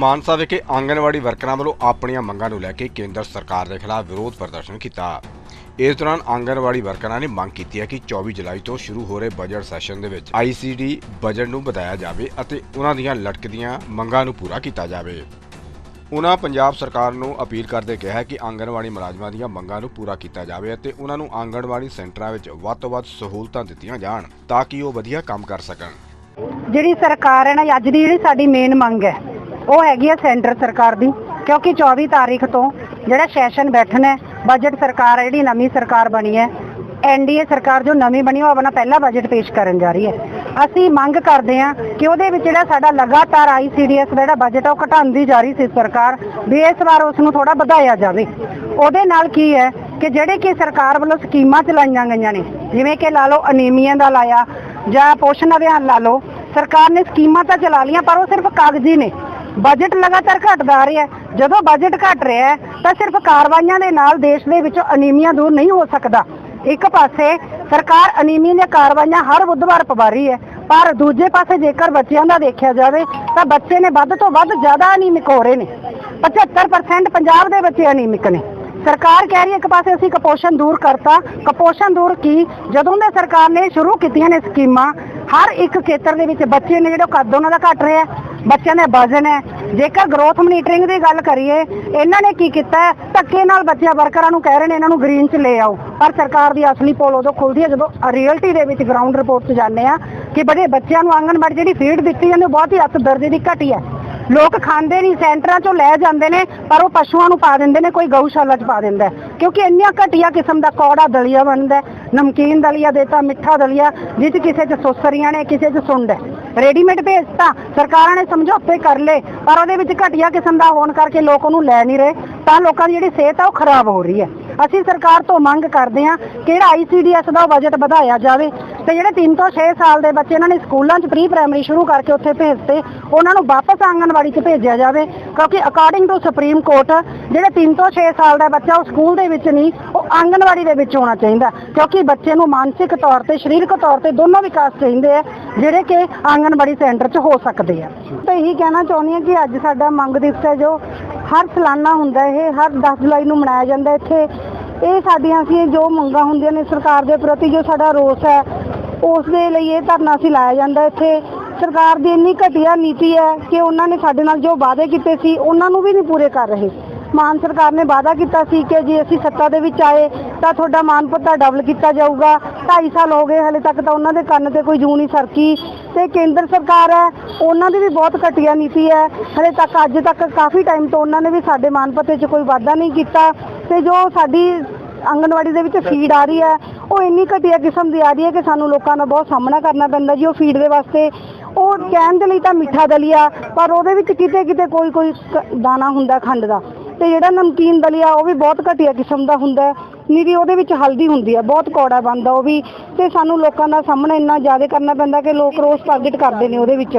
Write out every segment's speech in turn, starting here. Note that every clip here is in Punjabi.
ਮਾਨਸਾ ਵਿਖੇ ਆਂਗਣਵਾੜੀ ਵਰਕਰਾਂ ਵੱਲੋਂ ਆਪਣੀਆਂ ਮੰਗਾਂ ਨੂੰ ਲੈ ਕੇ ਕੇਂਦਰ ਸਰਕਾਰ ਦੇ ਖਿਲਾਫ ਵਿਰੋਧ ਪ੍ਰਦਰਸ਼ਨ ਕੀਤਾ। ਇਸ ਦੌਰਾਨ ਆਂਗਨਵਾੜੀ ਵਰਕਰਾਂ ਨੇ ਮੰਗ ਕੀਤੀ ਹੈ ਕਿ 24 ਜੁਲਾਈ ਤੋਂ ਸ਼ੁਰੂ ਹੋ ਰਹੇ ਬਜਟ ਸੈਸ਼ਨ ਦੇ ਵਿੱਚ ਆਈਸੀਡੀ ਬਜਟ ਨੂੰ ਵਧਾਇਆ ਜਾਵੇ ਅਤੇ ਉਹਨਾਂ ਦੀਆਂ ਲਟਕਦੀਆਂ ਮੰਗਾਂ ਨੂੰ ਪੂਰਾ ਕੀਤਾ ਜਾਵੇ। ਉਹਨਾਂ ਪੰਜਾਬ ਸਰਕਾਰ ਨੂੰ ਅਪੀਲ ਕਰਦੇ ਕਿਹਾ ਕਿ ਆਂਗਣਵਾੜੀ ਮੁਲਾਜ਼ਮਾਂ ਦੀਆਂ ਮੰਗਾਂ ਨੂੰ ਪੂਰਾ ਕੀਤਾ ਜਾਵੇ ਅਤੇ ਉਹਨਾਂ ਨੂੰ ਆਂਗਣਵਾੜੀ ਸੈਂਟਰਾਂ ਵਿੱਚ ਵੱਧ ਤੋਂ ਵੱਧ ਸਹੂਲਤਾਂ ਦਿੱਤੀਆਂ ਜਾਣ ਤਾਂ ਕਿ ਉਹ ਵਧੀਆ ਕੰਮ ਕਰ ਸਕਣ। ਜਿਹੜੀ ਸਰਕਾਰ ਹੈ ਨਾ, ਅੱਜ ਦੀ ਜਿਹੜੀ ਸਾਡੀ ਮੇਨ ਮੰਗ ਹੈ ਉਹ ਹੈਗੀ ਹੈ ਸੈਂਟਰ ਸਰਕਾਰ ਦੀ, ਕਿਉਂਕਿ 24 ਤਾਰੀਖ ਤੋਂ ਜਿਹੜਾ ਸੈਸ਼ਨ ਬੈਠਣਾ ਬਜਟ ਸਰਕਾਰ ਹੈ, ਜਿਹੜੀ ਨਵੀਂ ਸਰਕਾਰ ਬਣੀ ਹੈ ਐਨਡੀਏ ਸਰਕਾਰ ਜੋ ਨਵੀਂ ਬਣੀ, ਉਹ ਆਪਣਾ ਪਹਿਲਾ ਬਜਟ ਪੇਸ਼ ਕਰਨ ਜਾ ਰਹੀ ਹੈ। ਅਸੀਂ ਮੰਗ ਕਰਦੇ ਹਾਂ ਕਿ ਉਹਦੇ ਵਿੱਚ ਜਿਹੜਾ ਸਾਡਾ ਲਗਾਤਾਰ ਆਈਸੀਡੀਐਸ ਦਾ ਜਿਹੜਾ ਬਜਟ ਹੈ ਉਹ ਘਟਾਉਂਦੀ ਜਾ ਰਹੀ ਸੀ ਸਰਕਾਰ, ਵੀ ਇਸ ਵਾਰ ਉਸ ਨੂੰ ਥੋੜਾ ਵਧਾਇਆ ਜਾਵੇ। ਉਹਦੇ ਨਾਲ ਕੀ ਹੈ ਕਿ ਜਿਹੜੇ ਕਿ ਸਰਕਾਰ ਵੱਲੋਂ ਸਕੀਮਾਂ ਚਲਾਈਆਂ ਗਈਆਂ ਨੇ, ਜਿਵੇਂ ਕਿ ਲਾ ਲਓ ਅਨੀਮੀਆ ਦਾ ਲਾਇਆ, ਜਾਂ ਪੋਸ਼ਣ ਅਭਿਆਨ ਲਾ ਲਓ, ਸਰਕਾਰ ਨੇ ਸਕੀਮਾਂ ਤਾਂ ਚਲਾ ਲਈਆਂ, ਪਰ ਉਹ ਸਿਰਫ ਕਾਗਜ਼ੀ ਨੇ। ਬਜਟ ਲਗਾਤਾਰ ਘਟਦਾ ਆ ਰਿਹਾ ਹੈ। ਜਦੋਂ ਬਜਟ ਘਟ ਰਿਹਾ ਹੈ, ਤਾਂ ਸਿਰਫ ਕਾਰਵਾਈਆਂ ਦੇ ਨਾਲ ਦੇਸ਼ ਦੇ ਵਿੱਚੋਂ ਅਨੀਮੀਆ ਦੂਰ ਨਹੀਂ ਹੋ ਸਕਦਾ। ਇੱਕ ਪਾਸੇ ਸਰਕਾਰ ਅਨੀਮੀਆ ਦੀਆਂ ਕਾਰਵਾਈਆਂ ਹਰ ਬੁੱਧਵਾਰ ਪਵਾ ਰਹੀ ਹੈ, ਪਰ ਦੂਜੇ ਪਾਸੇ ਜੇਕਰ ਬੱਚਿਆਂ ਦਾ ਦੇਖਿਆ ਜਾਵੇ, ਤਾਂ ਬੱਚੇ ਨੇ ਵੱਧ ਤੋਂ ਵੱਧ ਜ਼ਿਆਦਾ ਅਨੀਮਿਕ ਹੋ ਰਹੇ ਨੇ। 75% ਪੰਜਾਬ ਦੇ ਬੱਚੇ ਅਨੀਮਿਕ ਨੇ। ਸਰਕਾਰ ਕਹਿ ਰਹੀ ਹੈ, ਇੱਕ ਪਾਸੇ ਅਸੀਂ ਕੁਪੋਸ਼ਣ ਦੂਰ ਕਰਤਾ। ਕੁਪੋਸ਼ਣ ਦੂਰ ਕੀ? ਜਦੋਂ ਦੇ ਸਰਕਾਰ ਨੇ ਸ਼ੁਰੂ ਕੀਤੀਆਂ ਨੇ ਸਕੀਮਾਂ, ਹਰ ਇੱਕ ਖੇਤਰ ਦੇ ਵਿੱਚ ਬੱਚੇ ਨੇ ਜਿਹੜੇ ਉਹ ਕੱਦ ਉਹਨਾਂ ਦਾ ਘਟ ਰਿਹਾ ਬੱਚਿਆਂ ਦਾ ਵਜ਼ਨ ਹੈ ਜੇਕਰ ਗਰੋਥ ਮਨੀਟਰਿੰਗ ਦੀ ਗੱਲ ਕਰੀਏ, ਇਹਨਾਂ ਨੇ ਕੀ ਕੀਤਾ ਧੱਕੇ ਨਾਲ ਬੱਚਿਆਂ ਵਰਕਰਾਂ ਨੂੰ ਕਹਿ ਰਹੇ ਨੇ, ਇਹਨਾਂ ਨੂੰ ਗ੍ਰੀਨ 'ਚ ਲੈ ਆਓ। ਪਰ ਸਰਕਾਰ ਦੀ ਅਸਲੀ ਪੋਲ ਉਦੋਂ ਖੁੱਲਦੀ ਹੈ ਜਦੋਂ ਰਿਅਲਟੀ ਦੇ ਵਿੱਚ ਗਰਾਊਂਡ ਰਿਪੋਰਟ 'ਚ ਜਾਂਦੇ ਆ ਕਿ ਬੜੇ ਬੱਚਿਆਂ ਨੂੰ ਆਂਗਣਵਾੜੀ ਜਿਹੜੀ ਫੀਡ ਦਿੱਤੀ ਜਾਂਦੀ, ਉਹ ਬਹੁਤ ਹੀ ਅੱਤ ਦਰਜੇ ਦੀ ਘਟੀ ਹੈ। ਲੋਕ ਖਾਂਦੇ ਨਹੀਂ, ਸੈਂਟਰਾਂ ਚੋਂ ਲੈ ਜਾਂਦੇ ਨੇ, ਪਰ ਉਹ ਪਸ਼ੂਆਂ ਨੂੰ ਪਾ ਦਿੰਦੇ ਨੇ, ਕੋਈ ਗਊਸ਼ਾਲਾ 'ਚ ਪਾ ਦਿੰਦਾ ਕਿਉਂਕਿ ਇੰਨੀਆਂ ਘਟੀਆ ਕਿਸਮ ਦਾ ਕੌੜਾ ਦਲੀਆ ਬਣਦਾ ਨਮਕੀਨ ਦਲੀਆ, ਦੇਤਾ ਮਿੱਠਾ ਦਲੀਆ ਜਿਸ ਕਿਸੇ 'ਚ ਸੁਸਰੀਆਂ ਨੇ, ਕਿਸੇ 'ਚ ਸੁੰਡ ਹੈ। ਰੈਡੀਮੇਡ ਭੇਜਤਾ ਸਰਕਾਰਾਂ ਨੇ ਸਮਝੌਤੇ ਕਰ ਲਏ, ਪਰ ਉਹਦੇ ਵਿੱਚ ਘਟੀਆ ਕਿਸਮ ਦਾ ਹੋਣ ਕਰਕੇ ਲੋਕ ਉਹਨੂੰ ਲੈ ਨਹੀਂ ਰਹੇ। ਤਾਂ ਲੋਕਾਂ ਦੀ ਜਿਹੜੀ ਸਿਹਤ ਆ ਉਹ ਖਰਾਬ ਹੋ ਰਹੀ ਹੈ। ਅਸੀਂ ਸਰਕਾਰ ਤੋਂ ਮੰਗ ਕਰਦੇ ਹਾਂ ਕਿ ਜਿਹੜਾ ਆਈਸੀਡੀਐਸ ਦਾ ਬਜਟ ਵਧਾਇਆ ਜਾਵੇ ਤੇ ਜਿਹੜੇ 3 ਤੋਂ 6 ਸਾਲ ਦੇ ਬੱਚੇ ਇਹਨਾਂ ਨੇ ਸਕੂਲਾਂ 'ਚ ਪ੍ਰੀ ਪ੍ਰਾਇਮਰੀ ਸ਼ੁਰੂ ਕਰਕੇ ਉੱਥੇ ਭੇਜਤੇ, ਉਹਨਾਂ ਨੂੰ ਵਾਪਸ ਆਂਗਣਵਾੜੀ 'ਚ ਭੇਜਿਆ ਜਾਵੇ, ਕਿਉਂਕਿ ਅਕੋਰਡਿੰਗ ਟੂ ਸੁਪਰੀਮ ਕੋਰਟ ਜਿਹੜੇ 3 ਤੋਂ 6 ਸਾਲ ਦਾ ਬੱਚਾ ਉਹ ਸਕੂਲ ਦੇ ਵਿੱਚ ਨਹੀਂ, ਉਹ ਆਂਗਣਵਾੜੀ ਦੇ ਵਿੱਚ ਹੋਣਾ ਚਾਹੀਦਾ, ਕਿਉਂਕਿ ਬੱਚੇ ਨੂੰ ਮਾਨਸਿਕ ਤੌਰ ਤੇ, ਸਰੀਰਕ ਤੌਰ ਤੇ ਦੋਨੋਂ ਵਿਕਾਸ ਚਾਹੀਦੇ ਆ, ਜਿਹੜੇ ਕਿ ਆਂਗਣਵਾੜੀ ਸੈਂਟਰ 'ਚ ਹੋ ਸਕਦੇ ਆ। ਤਾਂ ਇਹੀ ਕਹਿਣਾ ਚਾਹੁੰਦੀ ਹਾਂ ਕਿ ਅੱਜ ਸਾਡਾ ਮੰਗ ਦਿਵਸ ਹੈ ਜੋ ਹਰ ਸਾਲਾਨਾ ਹੁੰਦਾ ਇਹ, ਹਰ 10 ਜੁਲਾਈ ਨੂੰ ਮਨਾਇਆ ਜਾਂਦਾ ਇੱਥੇ। ਇਹ ਸਾਡੀਆਂ ਅਸੀਂ ਜੋ ਮੰਗਾਂ ਹੁੰਦੀਆਂ ਨੇ ਸਰਕਾਰ ਦੇ ਪ੍ਰਤੀ, ਜੋ ਸਾਡਾ ਰੋਸ ਹੈ ਉਸ ਦੇ ਲਈ ਇਹ ਧਰਨਾ ਸੀ ਲਾਇਆ ਜਾਂਦਾ ਇੱਥੇ। ਸਰਕਾਰ ਦੀ ਇੰਨੀ ਘਟੀਆ ਨੀਤੀ ਹੈ ਕਿ ਉਹਨਾਂ ਨੇ ਸਾਡੇ ਨਾਲ ਜੋ ਵਾਅਦੇ ਕੀਤੇ ਸੀ, ਉਹਨਾਂ ਨੂੰ ਵੀ ਨਹੀਂ ਪੂਰੇ ਕਰ ਰਹੇ। ਮਾਨ ਸਰਕਾਰ ਨੇ ਵਾਅਦਾ ਕੀਤਾ ਸੀ ਕਿ ਜੇ ਅਸੀਂ ਸੱਤਾ ਦੇ ਵਿੱਚ ਆਏ, ਤਾਂ ਤੁਹਾਡਾ ਮਾਨ ਭੱਤਾ ਡਬਲ ਕੀਤਾ ਜਾਊਗਾ। 2.5 ਸਾਲ ਹੋ ਗਏ ਹਲੇ ਤੱਕ ਤਾਂ ਉਹਨਾਂ ਦੇ ਕੰਨ ਤੇ ਕੋਈ ਜੂ ਨਹੀਂ ਸਰਕੀ। ਤੇ ਕੇਂਦਰ ਸਰਕਾਰ ਹੈ, ਉਹਨਾਂ ਦੀ ਵੀ ਬਹੁਤ ਘਟੀਆ ਨੀਤੀ ਹੈ। ਹਲੇ ਤੱਕ, ਅੱਜ ਤੱਕ ਕਾਫੀ ਟਾਈਮ ਤੋਂ ਉਹਨਾਂ ਨੇ ਵੀ ਸਾਡੇ ਮਾਨ ਭੱਤੇ 'ਚ ਕੋਈ ਵਾਅਦਾ ਨਹੀਂ ਕੀਤਾ। ਤੇ ਜੋ ਸਾਡੀ ਆਂਗਣਵਾੜੀ ਦੇ ਵਿੱਚ ਫੀਡ ਆ ਰਹੀ ਹੈ ਉਹ ਇੰਨੀ ਘਟੀਆ ਕਿਸਮ ਦੀ ਆ ਰਹੀ ਹੈ ਕਿ ਸਾਨੂੰ ਲੋਕਾਂ ਦਾ ਬਹੁਤ ਸਾਹਮਣਾ ਕਰਨਾ ਪੈਂਦਾ ਜੀ, ਉਹ ਫੀਡ ਦੇ ਵਾਸਤੇ। ਉਹ ਕਹਿਣ ਦੇ ਲਈ ਤਾਂ ਮਿੱਠਾ ਦਲੀਆ, ਪਰ ਉਹਦੇ ਵਿੱਚ ਕਿਤੇ ਕਿਤੇ ਕੋਈ ਕੋਈ ਦਾਣਾ ਹੁੰਦਾ ਖੰਡ ਦਾ। ਤੇ ਜਿਹੜਾ ਨਮਕੀਨ ਦਲੀਆ, ਉਹ ਵੀ ਬਹੁਤ ਘਟੀਆ ਕਿਸਮ ਦਾ ਹੁੰਦਾ ਹੈ। ਨਿਰੀ ਉਹਦੇ ਵਿੱਚ ਹਲਦੀ ਹੁੰਦੀ ਹੈ, ਬਹੁਤ ਕੌੜਾ ਬਣਦਾ ਉਹ ਵੀ। ਤੇ ਸਾਨੂੰ ਲੋਕਾਂ ਦਾ ਸਾਹਮਣਾ ਇੰਨਾ ਜ਼ਿਆਦਾ ਕਰਨਾ ਪੈਂਦਾ ਕਿ ਲੋਕ ਰੋਸ ਟਾਰਗੇਟ ਕਰਦੇ ਨੇ ਉਹਦੇ ਵਿੱਚ।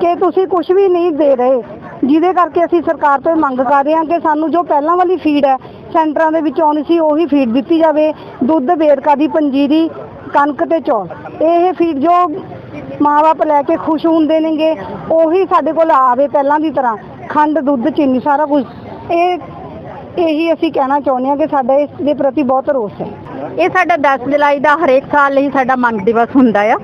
ਕਿ ਤੁਸੀਂ ਕੁਝ ਵੀ ਨਹੀਂ ਦੇ ਰਹੇ, ਜਿਹਦੇ ਕਰਕੇ ਅਸੀਂ ਸਰਕਾਰ ਤੋਂ ਇਹ ਮੰਗ ਕਰ ਰਹੇ ਹਾਂ ਕਿ ਸਾਨੂੰ ਜੋ ਪਹਿਲਾਂ ਵਾਲੀ ਫੀਡ ਹੈ ਸੈਂਟਰਾਂ ਦੇ ਵਿੱਚ ਆਉਣੀ ਸੀ, ਉਹੀ ਫੀਡ ਦਿੱਤੀ ਜਾਵੇ। ਦੁੱਧ ਵੇਰਕਾ ਦੀ ਪੰਜੀਰੀ ਕਣਕ ਤੇ ਚੌਲ। ਇਹ ਫੀਡ ਜੋ ਮਾਂ-ਬਾਪ ਲੈ ਕੇ ਖੁਸ਼ ਹੁੰਦੇ ਨੇਗੇ, ਉਹੀ ਸਾਡੇ ਕੋਲ ਆਵੇ ਪਹਿਲਾਂ ਦੀ ਤਰ੍ਹਾਂ। ਖੰਡ, ਦੁੱਧ, ਚੀਨੀ, ਸਾਰਾ ਕੁਝ। ਇਹ, ਇਹੀ ਅਸੀਂ ਕਹਿਣਾ ਚਾਹੁੰਦੇ ਹਾਂ ਕਿ ਸਾਡਾ ਇਸ ਦੇ ਪ੍ਰਤੀ ਬਹੁਤ ਰੋਸ ਹੈ। ਇਹ ਸਾਡਾ 10 ਜੁਲਾਈ ਦਾ ਹਰੇਕ ਸਾਲ ਲਈ ਸਾਡਾ ਮੰਗ ਦਿਵਸ ਹੁੰਦਾ ਆ।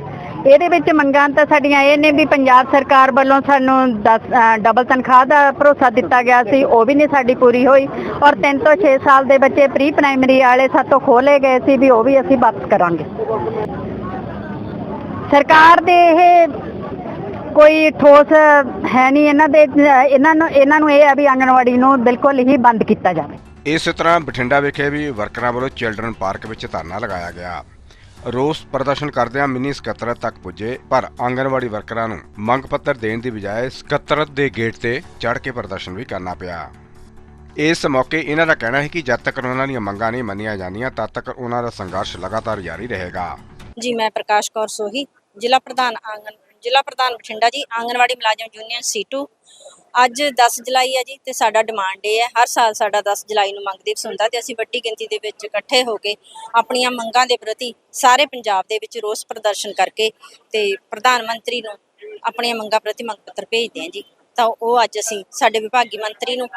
ਇਹਦੇ ਵਿੱਚ ਮੰਗਾਂ ਤਾਂ ਸਾਡੀਆਂ ਇਹ ਨੇ ਵੀ ਪੰਜਾਬ ਸਰਕਾਰ ਵੱਲੋਂ ਸਾਨੂੰ 10 ਡਬਲ ਤਨਖਾਹ ਦਾ ਭਰੋਸਾ ਦਿੱਤਾ ਗਿਆ ਸੀ, ਉਹ ਵੀ ਨਹੀਂ ਸਾਡੀ ਪੂਰੀ ਹੋਈ। ਔਰ 3 ਤੋਂ 6 ਸਾਲ ਦੇ ਬੱਚੇ ਪ੍ਰੀ ਪ੍ਰਾਇਮਰੀ ਵਾਲੇ ਸਾਤੋਂ ਖੋਲੇ ਗਏ ਸੀ ਵੀ ਉਹ ਵੀ ਅਸੀਂ ਵਾਪਸ ਕਰਾਂਗੇ। ਸਰਕਾਰ ਦੇ ਇਹ ਕੋਈ ਠੋਸ ਹੈ ਨਹੀਂ, ਇਹਨਾਂ ਦੇ, ਇਹਨਾਂ ਨੂੰ ਇਹਨਾਂ ਨੂੰ ਇਹ ਹੈ ਵੀ ਆਂਗਣਵਾੜੀ ਨੂੰ ਬਿਲਕੁਲ ਹੀ ਬੰਦ ਕੀਤਾ ਜਾਵੇ। ਇਸ ਤਰ੍ਹਾਂ ਬਠਿੰਡਾ ਵਿਖੇ ਵੀ ਵਰਕਰਾਂ ਵੱਲੋਂ ਚਿਲਡਰਨ ਪਾਰਕ ਵਿੱਚ ਧਰਨਾ ਲਗਾਇਆ ਗਿਆ। ਰੋਸ ਪ੍ਰਦਰਸ਼ਨ ਕਰਦਿਆਂ ਮਿੰਨੀ ਸਕੱਤਰਤ ਤੱਕ ਪੁੱਜੇ, ਪਰ ਆਂਗਨਵਾੜੀ ਵਰਕਰਾਂ ਨੂੰ ਮੰਗ ਪੱਤਰ ਦੇਣ ਦੀ ਬਜਾਏ ਸਕੱਤਰਤ ਦੇ ਗੇਟ ਤੇ ਚੜ੍ਹ ਕੇ ਪ੍ਰਦਰਸ਼ਨ ਵੀ ਕਰਨਾ ਪਿਆ। ਇਸ ਮੌਕੇ ਇਹਨਾਂ ਦਾ ਕਹਿਣਾ ਹੈ ਕਿ ਜਦ ਤੱਕ ਉਹਨਾਂ ਦੀਆਂ ਮੰਗਾਂ ਨਹੀਂ ਮੰਨੀਆਂ ਜਾਂਦੀਆਂ, ਤਦ ਤੱਕ ਉਹਨਾਂ ਦਾ ਸੰਘਰਸ਼ ਲਗਾਤਾਰ ਜਾਰੀ ਰਹੇਗਾ। ਜੀ, ਮੈਂ ਪ੍ਰਕਾਸ਼ ਕੌਰ ਸੋਹੀ, ਜ਼ਿਲ੍ਹਾ ਪ੍ਰਧਾਨ ਆਂਗਨ, ਜ਼ਿਲ੍ਹਾ ਪ੍ਰਧਾਨ ਬਠਿੰਡਾ ਜੀ, ਆਂਗਨਵਾੜੀ ਮੁਲਾਜ਼ਮ ਯੂਨੀਅਨ ਸੀਟੂ ਅੱਜ 10 ਜੁਲਾਈ ਹੈ ਜੀ ਤੇ ਸਾਡਾ ਡਿਮਾਂਡ ਇਹ ਹੈ, ਹਰ ਸਾਲ ਸਾਡਾ 10 ਜੁਲਾਈ ਨੂੰ ਮੰਗ ਦਿਵਸ ਹੁੰਦਾ ਤੇ ਅਸੀਂ ਵੱਡੀ ਗਿਣਤੀ ਦੇ ਵਿੱਚ ਇਕੱਠੇ ਹੋ ਕੇ ਆਪਣੀਆਂ ਮੰਗਾਂ ਦੇ ਪ੍ਰਤੀ ਸਾਰੇ ਪੰਜਾਬ ਦੇ ਵਿੱਚ ਰੋਸ ਪ੍ਰਦਰਸ਼ਨ ਕਰਕੇ ਤੇ ਪ੍ਰਧਾਨ ਮੰਤਰੀ ਨੂੰ ਆਪਣੀਆਂ ਮੰਗਾਂ ਪ੍ਰਤੀ ਮੰਗ ਪੱਤਰ ਭੇਜਦੇ ਹਾਂ ਜੀ। ਤਾਂ ਉਹ ਅੱਜ ਅਸੀਂ ਸਾਡੇ ਵਿਭਾਗੀ ਮੰਤਰੀ ਨੂੰ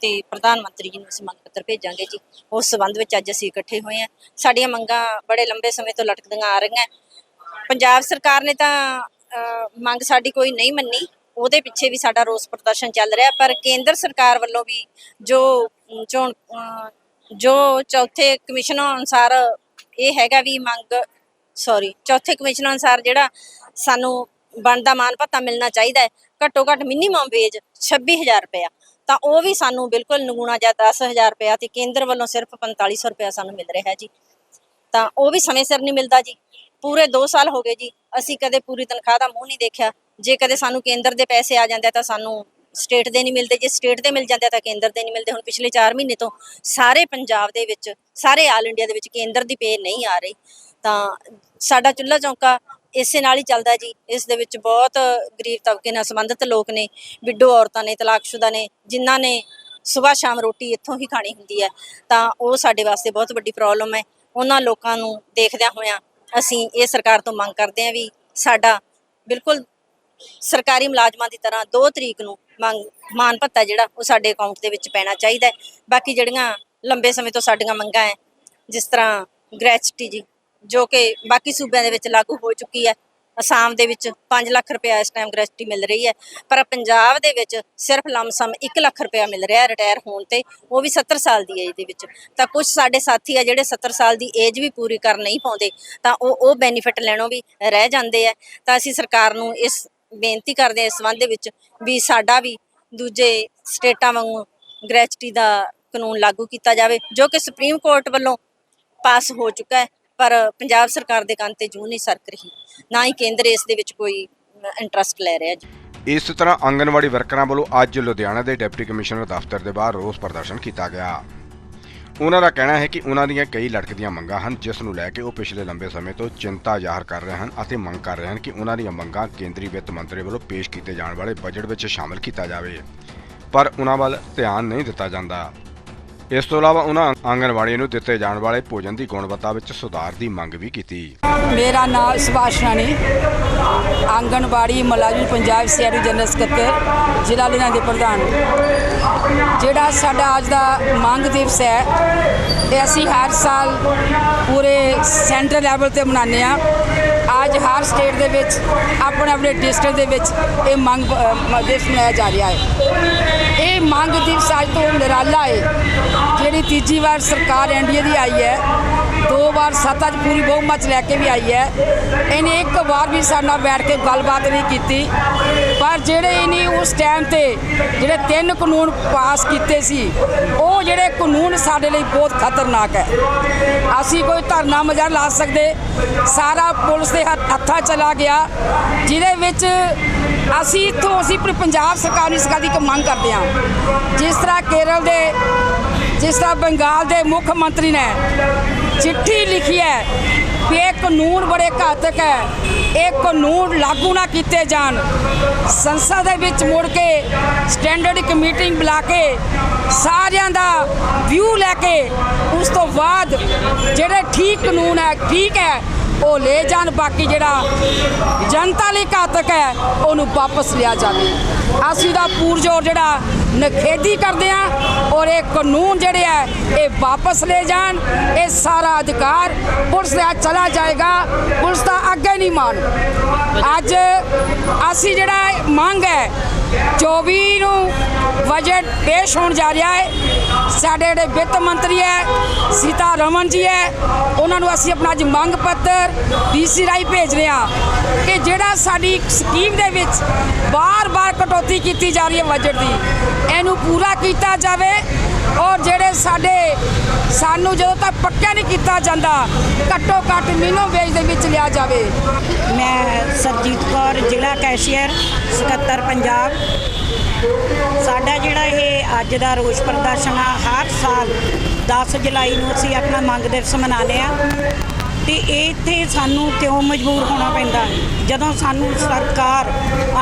ਤੇ ਪ੍ਰਧਾਨ ਮੰਤਰੀ ਜੀ ਨੂੰ ਅਸੀਂ ਮੰਗ ਪੱਤਰ ਭੇਜਾਂਗੇ ਜੀ। ਉਸ ਸਬੰਧ ਵਿੱਚ ਅੱਜ ਅਸੀਂ ਇਕੱਠੇ ਹੋਏ ਹਾਂ। ਸਾਡੀਆਂ ਮੰਗਾਂ ਬੜੇ ਲੰਬੇ ਸਮੇਂ ਤੋਂ ਲਟਕਦੀਆਂ ਆ ਰਹੀਆਂ। ਪੰਜਾਬ ਸਰਕਾਰ ਨੇ ਤਾਂ ਮੰਗ ਸਾਡੀ ਕੋਈ ਨਹੀਂ ਮੰਨੀ। ਉਹਦੇ ਪਿੱਛੇ ਵੀ ਸਾਡਾ ਰੋਸ ਪ੍ਰਦਰਸ਼ਨ ਚੱਲ ਰਿਹਾ, ਪਰ ਕੇਂਦਰ ਸਰਕਾਰ ਵੱਲੋਂ ਵੀ ਜੋ ਚੋਣ ਜੋ ਚੌਥੇ ਕਮਿਸ਼ਨ ਅਨੁਸਾਰ ਇਹ ਹੈਗਾ ਵੀ ਮੰਗ ਸੌਰੀ ਚੌਥੇ ਕਮਿਸ਼ਨ ਅਨੁਸਾਰ ਜਿਹੜਾ ਸਾਨੂੰ ਬਣਦਾ ਮਾਨ ਭੱਤਾ ਮਿਲਣਾ ਚਾਹੀਦਾ ਹੈ, ਘੱਟੋ ਘੱਟ ਮਿਨੀਮਮ ਵੇਜ 26000 ਰੁਪਇਆ। ਤਾਂ ਉਹ ਵੀ ਸਾਨੂੰ ਬਿਲਕੁਲ ਨਗੂਣਾ ਜਾਂ 10000 ਰੁਪਇਆ ਤੇ ਕੇਂਦਰ ਵੱਲੋਂ ਸਿਰਫ 4500 ਰੁਪਇਆ ਸਾਨੂੰ ਮਿਲ ਰਿਹਾ ਜੀ। ਤਾਂ ਉਹ ਵੀ ਸਮੇਂ ਸਿਰ ਨਹੀਂ ਮਿਲਦਾ ਜੀ। ਪੂਰੇ 2 ਸਾਲ ਹੋ ਗਏ ਜੀ। ਅਸੀਂ ਕਦੇ ਪੂਰੀ ਤਨਖਾਹ ਦਾ ਮੂੰਹ ਨਹੀਂ ਦੇਖਿਆ। ਜੇ ਕਦੇ ਸਾਨੂੰ ਕੇਂਦਰ ਦੇ ਪੈਸੇ ਆ ਜਾਂਦੇ ਤਾਂ ਸਾਨੂੰ ਸਟੇਟ ਦੇ ਨਹੀਂ ਮਿਲਦੇ, ਜੇ ਸਟੇਟ ਦੇ ਮਿਲ ਜਾਂਦੇ ਤਾਂ ਕੇਂਦਰ ਦੇ ਨਹੀਂ ਮਿਲਦੇ। ਹੁਣ ਪਿਛਲੇ 4 ਮਹੀਨੇ ਤੋਂ ਸਾਰੇ ਪੰਜਾਬ ਦੇ ਵਿੱਚ, ਸਾਰੇ ਆਲ ਇੰਡੀਆ ਦੇ ਵਿੱਚ ਕੇਂਦਰ ਦੀ ਪੇ ਨਹੀਂ ਆ ਰਹੀ। ਤਾਂ ਸਾਡਾ ਚੁੱਲ੍ਹਾ ਚੌਂਕਾ ਇਸੇ ਨਾਲ ਹੀ ਚੱਲਦਾ ਜੀ। ਇਸ ਦੇ ਵਿੱਚ ਬਹੁਤ ਗਰੀਬ ਤਬਕੇ ਨਾਲ ਸੰਬੰਧਿਤ ਲੋਕ ਨੇ ਵਿਡੋ ਔਰਤਾਂ ਨੇ, ਤਲਾਕਸ਼ੁਦਾ ਨੇ, ਜਿਨ੍ਹਾਂ ਨੇ ਸਵੇਰ ਸ਼ਾਮ ਰੋਟੀ ਇੱਥੋਂ ਹੀ ਖਾਣੀ ਹੁੰਦੀ ਹੈ। ਤਾਂ ਉਹ ਸਾਡੇ ਵਾਸਤੇ ਬਹੁਤ ਵੱਡੀ ਪ੍ਰੋਬਲਮ ਹੈ। ਉਹਨਾਂ ਲੋਕਾਂ ਨੂੰ ਦੇਖਦਿਆਂ ਹੋਇਆਂ ਅਸੀਂ ਇਹ ਸਰਕਾਰ ਤੋਂ ਮੰਗ ਕਰਦੇ ਹਾਂ ਵੀ ਸਾਡਾ ਬਿਲਕੁਲ ਸਰਕਾਰੀ ਮੁਲਾਜ਼ਮਾਂ ਦੀ ਤਰ੍ਹਾਂ 2 ਤਰੀਕ ਨੂੰ ਮੰਗ ਮਾਨ ਭੱਤਾ ਜਿਹੜਾ, ਉਹ ਸਾਡੇ ਅਕਾਊਂਟ ਦੇ ਵਿੱਚ ਪੈਣਾ ਚਾਹੀਦਾ ਹੈ। ਬਾਕੀ ਜਿਹੜੀਆਂ ਲੰਬੇ ਸਮੇਂ ਤੋਂ ਸਾਡੀਆਂ ਮੰਗਾਂ ਹੈ, ਜਿਸ ਤਰ੍ਹਾਂ ਗ੍ਰੈਚੁਟੀ ਜੀ, ਜੋ ਕਿ ਬਾਕੀ ਸੂਬਿਆਂ ਦੇ ਵਿੱਚ ਲਾਗੂ ਹੋ ਚੁੱਕੀ ਹੈ, ਅਸਾਮ ਦੇ ਵਿੱਚ 5 ਲੱਖ ਰੁਪਏ ਇਸ ਟਾਈਮ ਗ੍ਰੈਚੁਟੀ ਮਿਲ ਰਹੀ ਹੈ, ਪਰ ਪੰਜਾਬ ਦੇ ਵਿੱਚ ਸਿਰਫ ਲਮਸਮ 1 ਲੱਖ ਰੁਪਏ ਮਿਲ ਰਿਹਾ ਰਿਟਾਇਰ ਹੋਣ ਤੇ, ਉਹ ਵੀ 70 ਸਾਲ ਦੀ ਏਜ ਦੇ ਵਿੱਚ। ਤਾਂ ਕੁਝ ਸਾਡੇ ਸਾਥੀ ਆ ਜਿਹੜੇ 70 ਸਾਲ ਦੀ ਏਜ ਵੀ ਪੂਰੀ ਕਰ ਨਹੀਂ ਪਾਉਂਦੇ, ਤਾਂ ਉਹ ਉਹ ਬੈਨੀਫਿਟ ਲੈਣੋਂ ਵੀ ਰਹਿ ਜਾਂਦੇ ਆ। ਤਾਂ ਅਸੀਂ ਸਰਕਾਰ ਨੂੰ ਇਸ ਬੇਨਤੀ ਕਰਦੇ ਹਾਂ ਇਸ ਸੰਬੰਧ ਦੇ ਵਿੱਚ ਵੀ ਸਾਡਾ ਵੀ ਦੂਜੇ ਸਟੇਟਾਂ ਵਾਂਗੂ ਗ੍ਰੈਚੁਟੀ ਦਾ ਕਾਨੂੰਨ ਲਾਗੂ ਕੀਤਾ ਜਾਵੇ, ਜੋ ਕਿ ਸੁਪਰੀਮ ਕੋਰਟ ਵੱਲੋਂ ਪਾਸ ਹੋ ਚੁੱਕਾ ਹੈ, ਪਰ ਪੰਜਾਬ ਸਰਕਾਰ ਦੇ ਕੰਨ ਤੇ ਜੂ ਨਹੀਂ ਸਰਕ ਰਹੀ, ਨਾ ਹੀ ਕੇਂਦਰ ਇਸ ਦੇ ਵਿੱਚ ਕੋਈ ਇੰਟਰਸਟ ਲੈ ਰਿਹਾ ਜੀ। ਇਸ ਤਰ੍ਹਾਂ ਆਂਗਨਵਾੜੀ ਵਰਕਰਾਂ ਵੱਲੋਂ ਅੱਜ ਲੁਧਿਆਣਾ ਦੇ ਡਿਪਟੀ ਕਮਿਸ਼ਨਰ ਦਫ਼ਤਰ ਦੇ ਬਾਹਰ ਰੋਸ ਪ੍ਰਦਰਸ਼ਨ ਕੀਤਾ ਗਿਆ। ਉਹਨਾਂ ਦਾ ਕਹਿਣਾ ਹੈ ਕਿ ਉਹਨਾਂ ਦੀਆਂ ਕਈ ਲਟਕਦੀਆਂ ਮੰਗਾਂ ਹਨ, ਜਿਸ ਨੂੰ ਲੈ ਕੇ ਉਹ ਪਿਛਲੇ ਲੰਬੇ ਸਮੇਂ ਤੋਂ ਚਿੰਤਾ ਜ਼ਾਹਰ ਕਰ ਰਹੇ ਹਨ ਅਤੇ ਮੰਗ ਕਰ ਰਹੇ ਹਨ ਕਿ ਉਹਨਾਂ ਦੀਆਂ ਮੰਗਾਂ ਕੇਂਦਰੀ ਵਿੱਤ ਮੰਤਰੀ ਵੱਲੋਂ ਪੇਸ਼ ਕੀਤੇ ਜਾਣ ਵਾਲੇ ਬਜਟ ਵਿੱਚ ਸ਼ਾਮਲ ਕੀਤਾ ਜਾਵੇ। ਪਰ ਉਹਨਾਂ ਵੱਲ ਧਿਆਨ ਨਹੀਂ ਦਿੱਤਾ ਜਾਂਦਾ। ਇਸ ਤੋਂ ਇਲਾਵਾ ਉਹਨਾਂ ਆਂਗਨਵਾੜੀ ਨੂੰ ਦਿੱਤੇ ਜਾਣ ਵਾਲੇ ਭੋਜਨ ਦੀ ਗੁਣਵੱਤਾ ਵਿੱਚ ਸੁਧਾਰ ਦੀ ਮੰਗ ਵੀ ਕੀਤੀ। ਮੇਰਾ ਨਾਮ ਸੁਭਾਸ਼ ਰਾਣੀ ਆਂਗਣਵਾੜੀ ਮੁਲਾਜ਼ਮ ਪੰਜਾਬ ਸੀਆਰਡੀ ਜਨਰਲ ਸਕੱਤਰ, ਜ਼ਿਲ੍ਹਾ ਲੁਧਿਆਣਾ ਦੇ ਪ੍ਰਧਾਨ। ਜਿਹੜਾ ਸਾਡਾ ਅੱਜ ਦਾ ਮੰਗ ਦਿਵਸ ਹੈ, ਇਹ ਅਸੀਂ ਹਰ ਸਾਲ ਪੂਰੇ ਸੈਂਟਰ ਲੈਵਲ ਤੇ ਮਨਾਉਂਦੇ ਆ ਅੱਜ ਹਰ ਸਟੇਟ ਦੇ ਵਿੱਚ ਆਪਣੇ ਆਪਣੇ ਡਿਸਟ੍ਰਿਕਟ ਦੇ ਵਿੱਚ ਇਹ ਮੰਗ ਅ, ਦਿਵਸ ਮਨਾਇਆ ਜਾ ਰਿਹਾ ਹੈ। ਇਹ ਮੰਗ ਦਿਵਸ ਅੱਜ ਤੋਂ ਨਿਰਾਲਾ ਹੈ। ਜਿਹੜੀ ਤੀਜੀ ਵਾਰ ਸਰਕਾਰ ਐਨਡੀਏ ਦੀ ਆਈ ਹੈ ਦੋ ਵਾਰ ਸੱਤਾ 'ਚ ਪੂਰੀ ਬਹੁਮਤ 'ਚ ਲੈ ਕੇ ਵੀ ਆਈ ਹੈ। ਇਹਨੇ ਇੱਕ ਵਾਰ ਵੀ ਸਾਡੇ ਨਾਲ ਬੈਠ ਕੇ ਗੱਲਬਾਤ ਨਹੀਂ ਕੀਤੀ। ਉਸ ਟਾਈਮ ਤੇ ਜਿਹੜੇ ਤਿੰਨ ਕਾਨੂੰਨ ਪਾਸ ਕੀਤੇ ਸੀ, ਉਹ ਜਿਹੜੇ ਕਾਨੂੰਨ ਸਾਡੇ ਲਈ ਬਹੁਤ ਖਤਰਨਾਕ ਹੈ। ਅਸੀਂ ਕੋਈ ਧਰਨਾ ਮਜਾ ਲਾ ਸਕਦੇ, ਸਾਰਾ ਪੁਲਿਸ ਦੇ ਹੱਥਾਂ ਚਲਾ ਗਿਆ, ਜਿਹਦੇ ਵਿੱਚ ਅਸੀਂ ਇੱਥੋਂ ਅਸੀਂ ਆਪਣੀ ਪੰਜਾਬ ਸਰਕਾਰ ਨੂੰ ਇਸ ਗੱਲ ਦੀ ਇੱਕ ਮੰਗ ਕਰਦੇ ਹਾਂ। ਜਿਸ ਤਰ੍ਹਾਂ ਕੇਰਲ ਦੇ ਜਿਸ ਤਰ੍ਹਾਂ ਬੰਗਾਲ ਦੇ ਮੁੱਖ ਮੰਤਰੀ ਨੇ ਚਿੱਠੀ ਲਿਖੀ ਹੈ ਕਿ ਇਹ ਕਾਨੂੰਨ ਬੜੇ ਘਾਤਕ ਹੈ। ਇਹ ਕਾਨੂੰਨ ਲਾਗੂ ਨਾ ਕੀਤੇ ਜਾਣ। ਸੰਸਦ ਦੇ ਵਿੱਚ ਮੁੜ ਕੇ ਸਟੈਂਡਰਡ ਇੱਕ ਮੀਟਿੰਗ ਬੁਲਾ ਕੇ ਸਾਰਿਆਂ ਦਾ ਵਿਊ ਲੈ ਕੇ ਉਸ ਤੋਂ ਬਾਅਦ ਜਿਹੜੇ ਠੀਕ ਕਾਨੂੰਨ ਹੈ, ਠੀਕ ਹੈ ਉਹ ਲੈ ਜਾਣ, ਬਾਕੀ ਜਿਹੜਾ ਜਨਤਾ ਲਈ ਘਾਤਕ ਹੈ, ਉਹਨੂੰ ਵਾਪਸ ਲਿਆ ਜਾਵੇ। ਅਸੀਂ ਦਾ ਪੂਰਜੋਰ ਜਿਹੜਾ ਨਖੇਦੀ ਕਰਦੇ ਆ ਔਰ ਇਹ ਕਾਨੂੰਨ ਜਿਹੜੇ ਹੈ, ਇਹ ਵਾਪਸ ਲੈ ਜਾਣ। ਇਹ ਸਾਰਾ ਅਧਿਕਾਰ ਪੁਲਿਸ ਦਾ ਚਲਾ ਜਾਏਗਾ। ਪੁਲਿਸ ਦਾ ਅੱਗੇ ਨਹੀਂ ਮਾਨ ਅੱਜ ਅਸੀਂ ਜਿਹੜਾ ਮੰਗ ਹੈ 24 ਨੂੰ ਬਜਟ ਪੇਸ਼ ਹੋਣ ਜਾ ਰਿਹਾ ਹੈ। ਸਾਡੇ ਜਿਹੜੇ ਵਿੱਤ ਮੰਤਰੀ ਹੈ, ਸੀਤਾ ਰਮਨ ਜੀ ਹੈ, ਉਹਨਾਂ ਨੂੰ ਅਸੀਂ ਆਪਣਾ ਅੱਜ ਮੰਗ ਪੱਤਰ ਡੀਸੀ ਰਾਈ ਭੇਜ ਰਹੇ ਹਾਂ ਕਿ ਜਿਹੜਾ ਸਾਡੀ ਸਕੀਮ ਦੇ ਵਿੱਚ ਬਾਰ-ਬਾਰ ਕਟੌਤੀ ਕੀਤੀ ਜਾ ਰਹੀ ਹੈ ਬਜਟ ਦੀ, ਇਹਨੂੰ ਪੂਰਾ ਕੀਤਾ ਜਾਵੇ ਔਰ ਜਿਹੜੇ ਸਾਡੇ, ਸਾਨੂੰ ਜਦੋਂ ਤੱਕ ਪੱਕਾ ਨਹੀਂ ਕੀਤਾ ਜਾਂਦਾ, ਘੱਟੋ ਘੱਟ ਮਿਨੀਮਮ ਵੇਜ ਦੇ ਵਿੱਚ ਲਿਆ ਜਾਵੇ। ਮੈਂ ਸਰਜੀਤ ਕੌਰ, ਜ਼ਿਲ੍ਹਾ ਕੈਸ਼ੀਅਰ, ਸਕੱਤਰ, ਪੰਜਾਬ। ਸਾਡਾ ਜਿਹੜਾ ਇਹ ਅੱਜ ਦਾ ਰੋਸ ਪ੍ਰਦਰਸ਼ਨ ਆ, ਹਰ ਸਾਲ 10 ਜੁਲਾਈ ਨੂੰ ਅਸੀਂ ਆਪਣਾ ਮੰਗ ਦਿਵਸ ਮਨਾਉਂਦੇ ਆ। ਤੇ ਇਹ ਇੱਥੇ ਸਾਨੂੰ ਕਿਉਂ ਮਜਬੂਰ ਹੋਣਾ ਪੈਂਦਾ? ਜਦੋਂ ਸਾਨੂੰ ਸਰਕਾਰ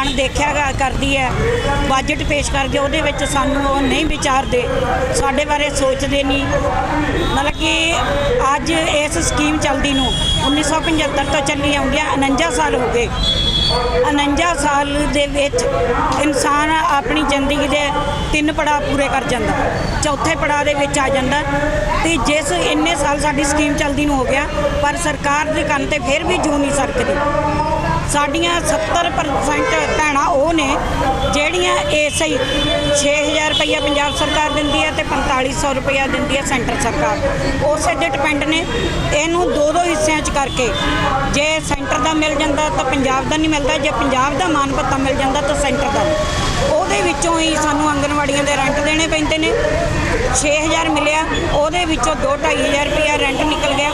ਅਣਦੇਖਿਆ ਗਾ- ਕਰਦੀ ਹੈ ਬਜਟ ਪੇਸ਼ ਕਰਕੇ ਉਹਦੇ ਵਿੱਚ ਸਾਨੂੰ ਉਹ ਨਹੀਂ ਵਿਚਾਰਦੇ, ਸਾਡੇ ਬਾਰੇ ਸੋਚਦੇ ਨਹੀਂ। ਮਤਲਬ ਕਿ ਅੱਜ ਇਸ ਸਕੀਮ ਚੱਲਦੀ ਨੂੰ 1975 ਤੋਂ ਚੱਲੀ ਆਉਂਦੀ ਆ 49 ਸਾਲ ਹੋ ਗਏ। 49 ਸਾਲ ਦੇ ਵਿੱਚ ਇਨਸਾਨ ਆਪਣੀ ਜ਼ਿੰਦਗੀ ਦੇ ਤਿੰਨ ਪੜਾਅ ਪੂਰੇ ਕਰ ਜਾਂਦਾ। ਚੌਥੇ ਪੜਾਅ ਦੇ ਵਿੱਚ ਆ ਜਾਂਦਾ ਤੇ ਜਿਸ ਇੰਨੇ ਸਾਲ ਸਾਡੀ ਸਕੀਮ ਚੱਲਦੀ ਨੂੰ ਹੋ ਗਿਆ, ਪਰ ਸਰਕਾਰ ਦੇ ਕੰਨ ਤੇ ਫਿਰ ਵੀ ਜੂ ਨਹੀਂ ਸਰਕਦੀ। ਸਾਡੀਆਂ 70% ਭੈਣਾਂ ਉਹ ਨੇ ਜਿਹੜੀਆਂ ਇਸੇ 6000 ਰੁਪਈਆ ਪੰਜਾਬ ਸਰਕਾਰ ਦਿੰਦੀ ਹੈ ਤੇ 4500 ਰੁਪਈਆ ਦਿੰਦੀ ਹੈ ਸੈਂਟਰ ਸਰਕਾਰ। ਉਸੇ ਤੇ ਡਿਪੈਂਡ ਨੇ। ਇਹਨੂੰ ਦੋ ਦੋ ਹਿੱਸਿਆਂ 'ਚ ਕਰਕੇ ਜੇ ਸੈਂਟਰ ਦਾ ਮਿਲ ਜਾਂਦਾ ਤਾਂ ਪੰਜਾਬ ਦਾ ਨਹੀਂ ਮਿਲਦਾ। ਜੇ ਪੰਜਾਬ ਦਾ ਮਾਨ ਭੱਤਾ ਮਿਲ ਜਾਂਦਾ ਤਾਂ ਸੈਂਟਰ ਦਾ। ਉਹਦੇ ਵਿੱਚੋਂ ਹੀ ਸਾਨੂੰ ਆਂਗਣਵਾੜੀਆਂ ਦੇ ਰੈਂਟ ਦੇਣੇ ਪੈਂਦੇ ਨੇ। 6000 ਮਿਲਿਆ। ਉਹਦੇ ਵਿੱਚੋਂ 2-2500 ਰੁਪਇਆ ਰੈਂਟ ਨਿਕਲ ਗਿਆ।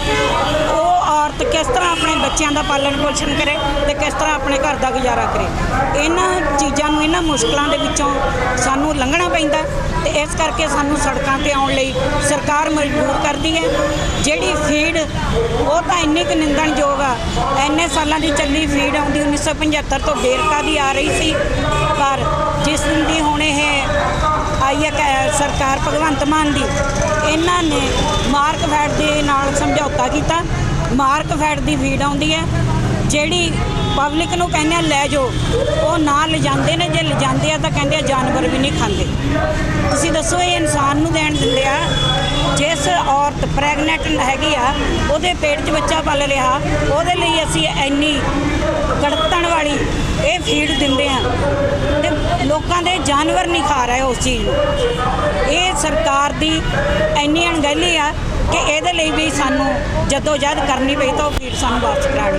ਉਹ ਔਰਤ ਕਿਸ ਤਰ੍ਹਾਂ ਆਪਣੇ ਬੱਚਿਆਂ ਦਾ ਪਾਲਣ ਪੋਸ਼ਣ ਕਰੇ ਤੇ ਕਿਸ ਤਰ੍ਹਾਂ ਆਪਣੇ ਘਰ ਦਾ ਗੁਜ਼ਾਰਾ ਕਰੇ। ਇਹਨਾਂ ਚੀਜ਼ਾਂ ਨੂੰ, ਇਹਨਾਂ ਮੁਸ਼ਕਲਾਂ ਦੇ ਵਿੱਚੋਂ ਸਾਨੂੰ ਲੰਘਣਾ ਪੈਂਦਾ ਤੇ ਇਸ ਕਰਕੇ ਸਾਨੂੰ ਸੜਕਾਂ ਤੇ ਆਉਣ ਲਈ ਸਰਕਾਰ ਮਜਬੂਰ ਕਰਦੀ ਹੈ। ਜਿਹੜੀ ਫੀਡ, ਉਹ ਤਾਂ ਇੰਨੀ ਕੁ ਨਿੰਦਣਯੋਗ ਆ। ਇੰਨੇ ਸਾਲਾਂ ਦੀ ਚੱਲੀ ਫੀਡ ਆਉਂਦੀ 1975 ਤੋਂ ਵੇਰਕਾ ਦੀ ਆ ਰਹੀ ਸੀ। ਪਰ ਜਿਸ ਦਿਨ ਦੀ ਹੁਣ ਇਹ ਆਈ ਹੈ ਕਿ, ਸਰਕਾਰ ਭਗਵੰਤ ਮਾਨ ਦੀ, ਇਹਨਾਂ ਨੇ ਮਾਰਕ ਫੈਟ ਦੇ ਨਾਲ ਸਮਝੌਤਾ ਕੀਤਾ। ਮਾਰਕ ਫੈਟ ਦੀ ਫੀਡ ਆਉਂਦੀ ਹੈ, ਜਿਹੜੀ ਪਬਲਿਕ ਨੂੰ ਕਹਿੰਦੇ ਆ, ਲੈ ਜਾਓ। ਉਹ ਨਾ ਲਿਜਾਂਦੇ ਨੇ, ਜੇ ਲਿਜਾਂਦੇ ਆ ਤਾਂ ਕਹਿੰਦੇ ਆ, ਜਾਨਵਰ ਵੀ ਨਹੀਂ ਖਾਂਦੇ। ਤੁਸੀਂ ਦੱਸੋ, ਇਹ ਇਨਸਾਨ ਨੂੰ ਦੇਣ ਦਿੰਦੇ ਆ, ਜਿਸ ਔਰਤ ਪ੍ਰੈਗਨੈਂਟ ਹੈਗੀ ਆ, ਉਹਦੇ ਪੇਟ 'ਚ ਬੱਚਾ ਪਲ ਰਿਹਾ, ਉਹਦੇ ਲਈ ਅਸੀਂ ਇੰਨੀ ਕੜਤਣ ਵਾਲੀ ਇਹ ਫੀਡ ਦਿੰਦੇ ਆ। ਤੇ ਲੋਕਾਂ ਦੇ ਜਾਨਵਰ ਨਹੀਂ ਖਾ ਰਹੇ ਉਸ ਚੀਜ਼ ਨੂੰ। ਇਹ ਸਰਕਾਰ ਦੀ ਇੰਨੀ ਅਣਗਹਿਲੀ ਆ ਕਿ ਇਹਦੇ ਲਈ ਵੀ ਸਾਨੂੰ ਜਦੋਂ ਜਦ ਕਰਨੀ ਪਈ ਤਾਂ ਉਹ ਫੀਡ ਸਾਨੂੰ ਵਾਪਸ ਕਰਾਣੀ